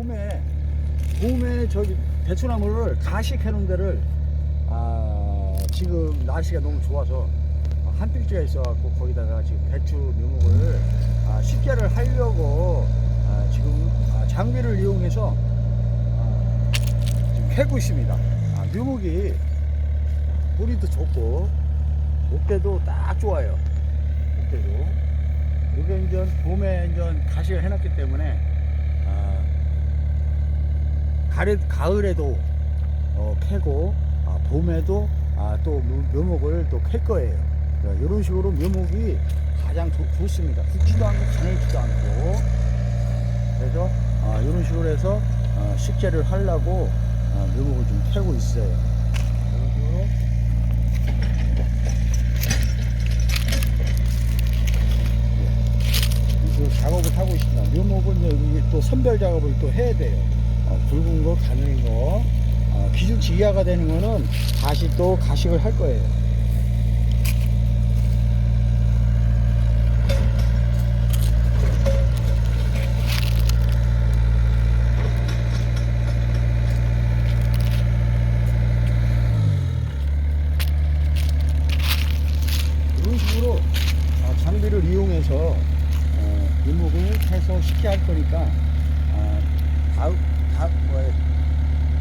봄에 봄에 저기 대추나무를 가식해 놓은 데를 아 지금 날씨가 너무 좋아서 한 필지가 있어갖고 거기다가 지금 배추 묘목을 아, 식재를 하려고 아, 지금 아, 장비를 이용해서 아, 지금 캐고 있습니다. 아, 묘목이 뿌리도 좋고 목대도 딱 좋아요. 목대도. 이게 이제 봄에 이제 가시를 해놨기 때문에 아, 가을, 가을에도 어, 캐고 아, 봄에도 아, 또 묘- 묘목을 또 캘 거예요. 이런 식으로 묘목이 가장 좋, 좋습니다. 굵지도 않고 가늘지도 않고 그래서 아, 이런 식으로 해서 아, 식재를 하려고 아, 묘목을 좀 캐고 있어요. 이런 식으로 그 작업을 하고 있습니다. 묘목은 또 선별 작업을 또 해야 돼요. 어, 굵은 거, 가늘은 거, 어, 기준치 이하가 되는 거는 다시 또 가식을 할 거예요. 이런 식으로 어, 장비를 이용해서 어, 묘목을 해서 쉽게 할 거니까 어, 다, 다, 뭐,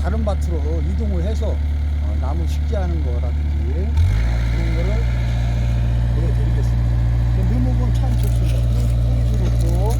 다른 밭으로 이동을 해서 어, 나무 식재 하는 거라든지 어, 그런 거를 보여드리겠습니다. 그 묘목은 참 좋습니다. 뿌리 좋고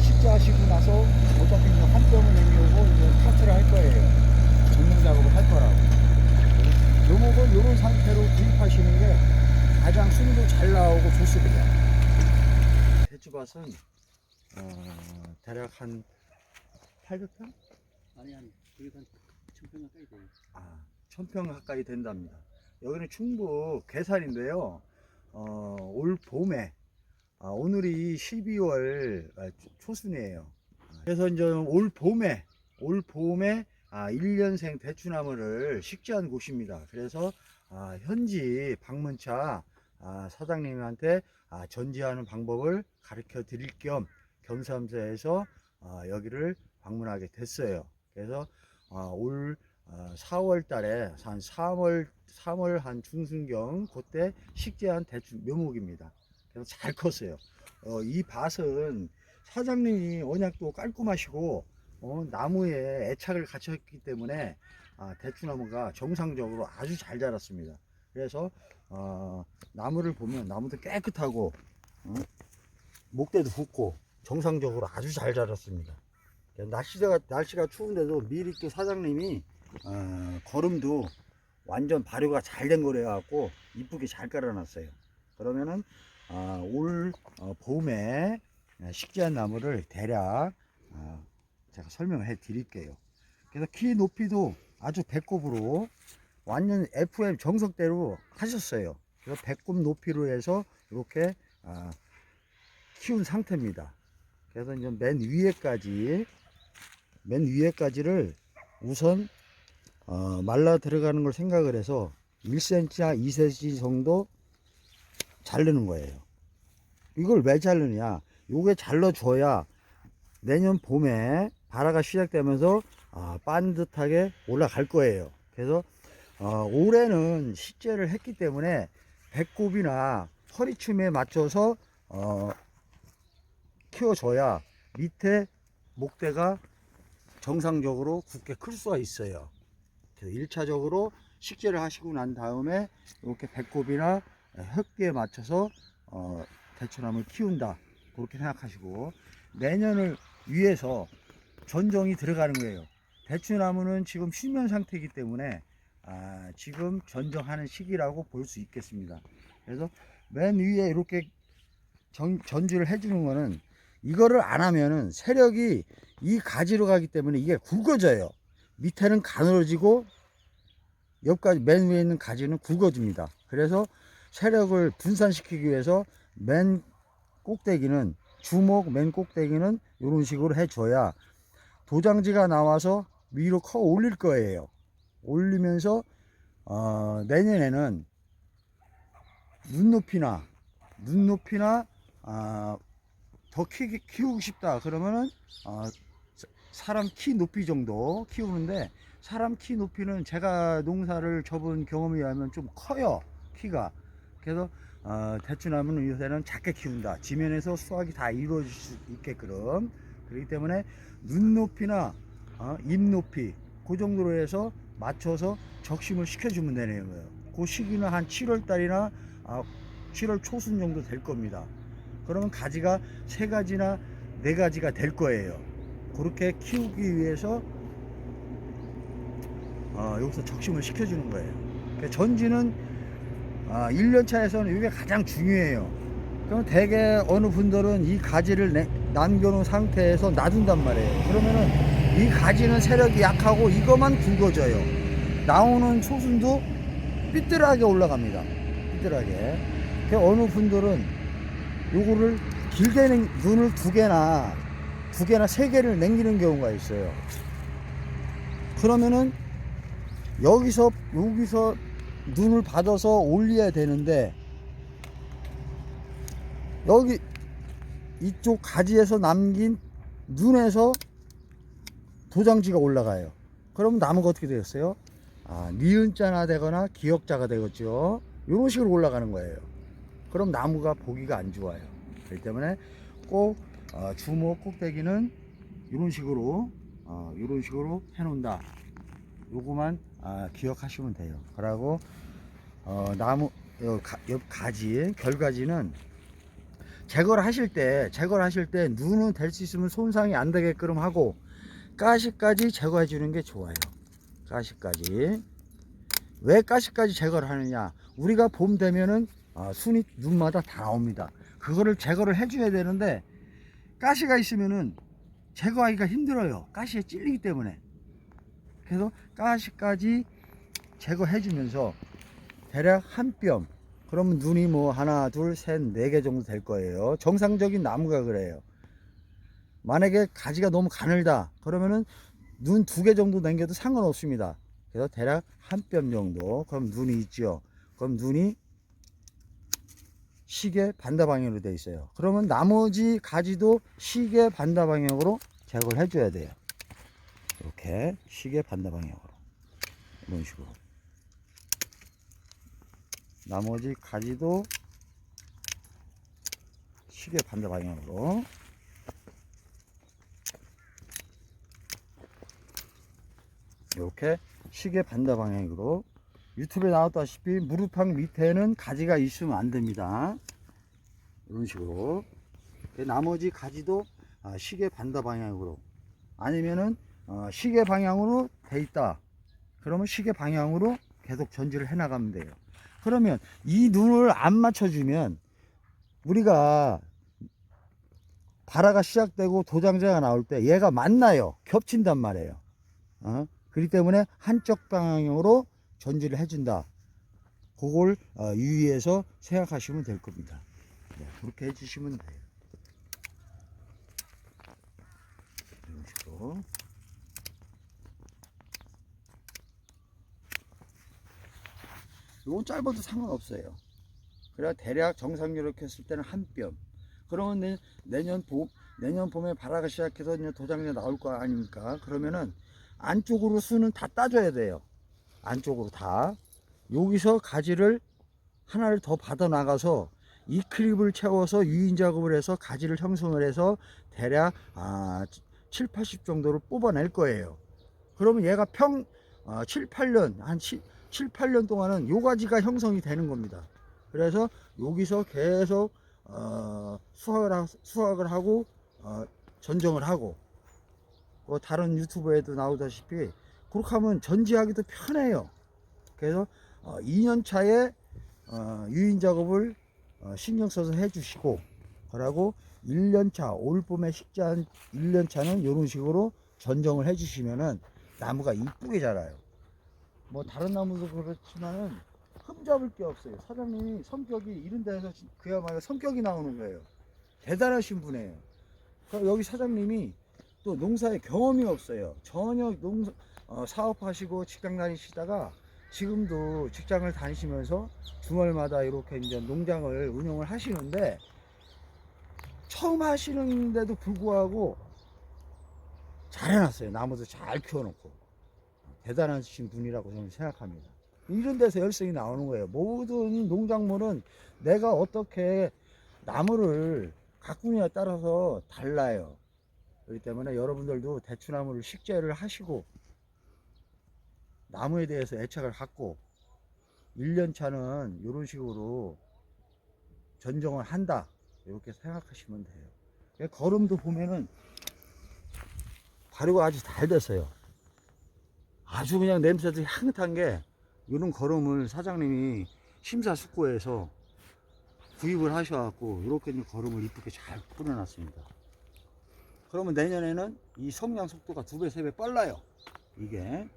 식재하시고 나서 어차피 한 뼘을 남겨오고 이제 카트를 할 거예요. 전용 작업을 할 거라고. 묘목은 이런 상태로 구입하시는 게 가장 순도 잘 나오고 좋습니다. 대추밭은 어, 대략 한 800평? 아니 아니 그게 한 천평 가까이 돼요. 아, 1000평 가까이 된답니다. 여기는 충북 괴산인데요. 어, 올 봄에 아, 오늘이 12월 아, 초- 초순이에요. 그래서 이제 올 봄에 올 봄에 아, 1년생 대추나무를 식재한 곳입니다. 그래서 아, 현지 방문차 아, 사장님한테 아, 전지하는 방법을 가르쳐 드릴 겸 겸사겸사해서 아, 여기를 방문하게 됐어요. 그래서 아, 올 4월 달에 한 3월 3월 한 중순경 그때 식재한 대추 묘목입니다. 그래서 잘 컸어요. 어, 이 밭은 사장님이 또 깔끔하시고 어, 나무에 애착을 갖췄기 때문에 아, 대추나무가 정상적으로 아주 잘 자랐습니다. 그래서 어, 나무를 보면 나무도 깨끗하고 어, 목대도 붓고 정상적으로 아주 잘 자랐습니다. 날씨가 날씨가 추운데도 미리 또 사장님이 어, 거름도 완전 발효가 잘 된 거래 갖고 이쁘게 잘 깔아놨어요. 그러면은 어, 올 어, 봄에 식재한 나무를 대략 어, 제가 설명해 드릴게요. 그래서 키 높이도 아주 배꼽으로 완전 FM 정석대로 하셨어요. 그래서 배꼽 높이로 해서 이렇게 아, 키운 상태입니다. 그래서 이제 맨 위에까지 맨 위에까지를 우선 어, 말라 들어가는 걸 생각을 해서 1cm나 2cm 정도 자르는 거예요. 이걸 왜 자르냐? 요게 잘라줘야 내년 봄에 발화가 시작되면서 아, 반듯하게 올라갈 거예요. 그래서 어, 올해는 식재를 했기 때문에 배꼽이나 허리춤에 맞춰서 어, 키워줘야 밑에 목대가 정상적으로 굳게 클 수가 있어요. 그래서 1차적으로 식재를 하시고 난 다음에 이렇게 배꼽이나 흙기에 맞춰서 어, 대추나무를 키운다. 그렇게 생각하시고 내년을 위해서 전정이 들어가는 거예요. 대추나무는 지금 수면 상태이기 때문에 아, 지금 전정하는 시기라고 볼 수 있겠습니다. 그래서 맨 위에 이렇게 전, 전주를 해주는 거는 이거를 안 하면은 세력이 이 가지로 가기 때문에 이게 굵어져요. 밑에는 가늘어지고 옆까지 맨 위에 있는 가지는 굵어집니다. 그래서 세력을 분산시키기 위해서 맨 꼭대기는 주먹 맨 꼭대기는 이런 식으로 해줘야 도장지가 나와서 위로 커 올릴 거예요. 올리면서 어, 내년에는 눈높이나 눈높이나 아, 더 키, 키우고 싶다. 그러면은 어, 사람 키 높이 정도 키우는데 사람 키 높이는 제가 농사를 접은 경험에 의하면 좀 커요 키가. 그래서 어, 대추나무는 요새는 작게 키운다. 지면에서 수확이 다 이루어질 수 있게끔. 그렇기 때문에 눈 높이나 어, 잎 높이 그 정도로 해서 맞춰서 적심을 시켜주면 되는 거예요. 그 시기는 한 7월 달이나 아, 7월 초순 정도 될 겁니다 그러면 가지가 세 가지나 네 가지가 될 거예요 그렇게 키우기 위해서 어, 여기서 적심을 시켜주는 거예요. 그러니까 전지는 아, 1년 차에서는 이게 가장 중요해요. 그럼 대개 어느 분들은 이 가지를 내- 남겨놓은 상태에서 놔둔단 말이에요. 그러면은 이 가지는 세력이 약하고 이것만 굵어져요. 나오는 초순도 삐뚤하게 올라갑니다. 삐뚤하게. 그 어느 분들은 요거를 길게 는 눈을 두 개나 두 개나 세 개를 남기는 경우가 있어요. 그러면은 여기서 여기서 눈을 받아서 올려야 되는데 여기 이쪽 가지에서 남긴 눈에서 도장지가 올라가요. 그럼 나무가 어떻게 되겠어요? 아, 니은자나 되거나 기역자가 되겠죠. 이런 식으로 올라가는 거예요. 그럼 나무가 보기가 안 좋아요. 그렇기 때문에 꼭 어, 주먹 꼭대기는 이런 식으로 어, 이런 식으로 해놓는다. 요거만 아, 기억하시면 돼요. 그러고 어, 나무 요 가, 옆 가지 결가지는 제거를 하실 때 제거를 하실 때 눈은 될 수 있으면 손상이 안 되게끔 하고 가시까지 제거해 주는 게 좋아요. 가시까지 왜 가시까지 제거를 하느냐? 우리가 봄 되면은 아, 순이 눈마다 다 나옵니다. 그거를 제거를 해줘야 되는데 가시가 있으면은 제거하기가 힘들어요. 가시에 찔리기 때문에. 그래서 가시까지 제거해 주면서 대략 한 뼘 그러면 눈이 뭐 하나 둘셋네 개 정도 될 거예요 정상적인 나무가 그래요 만약에 가지가 너무 가늘다 그러면은 눈 두 개 정도 남겨도 상관없습니다 그래서 대략 한 뼘 정도. 그럼 눈이 있죠? 그럼 눈이 시계 반대 방향으로 되어 있어요. 그러면 나머지 가지도 시계 반대 방향으로 제거를 해줘야 돼요. 이렇게 시계 반대 방향으로. 이런 식으로. 나머지 가지도 시계 반대 방향으로. 이렇게 시계 반대 방향으로. 유튜브에 나왔다시피 무릎팍 밑에는 가지가 있으면 안 됩니다. 이런 식으로. 그 나머지 가지도 아, 시계 반대 방향으로. 아니면은 어, 시계 방향으로 돼 있다. 그러면 시계 방향으로 계속 전지를 해 나가면 돼요. 그러면 이 눈을 안 맞춰주면 우리가 발화가 시작되고 도장제가 나올 때 얘가 만나요. 겹친단 말이에요. 어? 그렇기 때문에 한쪽 방향으로 전지를 해준다 그걸 어, 유의해서 생각하시면 될 겁니다 네, 그렇게 해주시면 돼요 이런 식으로 이건 짧아도 상관없어요. 그래야 대략 정상적으로 했을 때는 한 뼘. 그러면 내, 내년 봄, 내년 봄에 발화가 시작해서 이제 도장에 나올 거 아닙니까? 그러면은 안쪽으로 수는 다 따줘야 돼요. 안쪽으로 다. 여기서 가지를 하나를 더 받아 나가서 이 클립을 채워서 유인 작업을 해서 가지를 형성을 해서 대략 아, 7, 80 정도를 뽑아낼 거예요. 그러면 얘가 평 어, 7, 8년 한 7, 7, 8년 동안은 요 가지가 형성이 되는 겁니다. 그래서 여기서 계속 어, 수확을 하, 수확을 하고 어, 전정을 하고 그 다른 유튜브에도 나오다시피 그렇게 하면 전지하기도 편해요. 그래서 어, 2년 차에 어, 유인 작업을 어, 신경 써서 해주시고 그러고 1년 차 올 봄에 식재한 1년 차는 이런 식으로 전정을 해주시면은 나무가 이쁘게 자라요. 뭐 다른 나무도 그렇지만은 흠잡을 게 없어요. 사장님이 성격이 이런 데서 그야말로 성격이 나오는 거예요. 대단하신 분이에요. 그러니까 여기 사장님이 또 농사에 경험이 없어요. 전혀 농 어, 사업하시고 직장 다니시다가 지금도 직장을 다니시면서 주말마다 이렇게 이제 농장을 운영을 하시는데 처음 하시는데도 불구하고 잘 해놨어요. 나무도 잘 키워놓고. 대단하신 분이라고 저는 생각합니다. 이런 데서 열성이 나오는 거예요. 모든 농작물은 내가 어떻게 나무를 가꾸느냐에 따라서 달라요. 그렇기 때문에 여러분들도 대추나무를 식재를 하시고 나무에 대해서 애착을 갖고 1년 차는 이런 식으로 전정을 한다. 이렇게 생각하시면 돼요. 걸음도 보면은 발효가 아주 잘 됐어요. 아주 그냥 냄새도 향긋한 게 이런 걸음을 사장님이 심사숙고해서 구입을 하셔갖고 이렇게 좀 걸음을 이쁘게 잘 뿌려놨습니다. 그러면 내년에는 이 성장 속도가 두 배, 세 배 빨라요. 이게.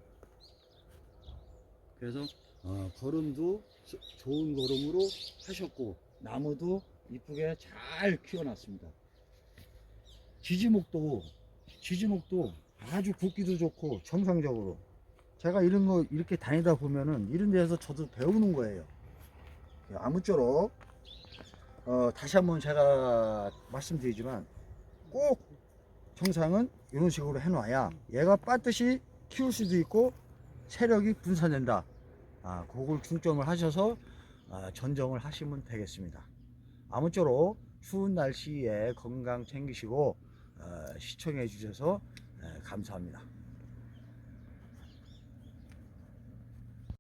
그래서 어, 걸음도 소- 좋은 걸음으로 하셨고 나무도 이쁘게 잘 키워놨습니다. 지지목도 지지목도 아주 굵기도 좋고 정상적으로 제가 이런 거 이렇게 다니다 보면은 이런 데서 저도 배우는 거예요. 아무쪼록 어, 다시 한번 제가 말씀드리지만 꼭 정상은 이런 식으로 해놔야 얘가 빠듯이 키울 수도 있고 세력이 분산된다. 아, 그걸 중점을 하셔서 아, 전정을 하시면 되겠습니다. 아무쪼록 추운 날씨에 건강 챙기시고 어, 시청해 주셔서 에, 감사합니다.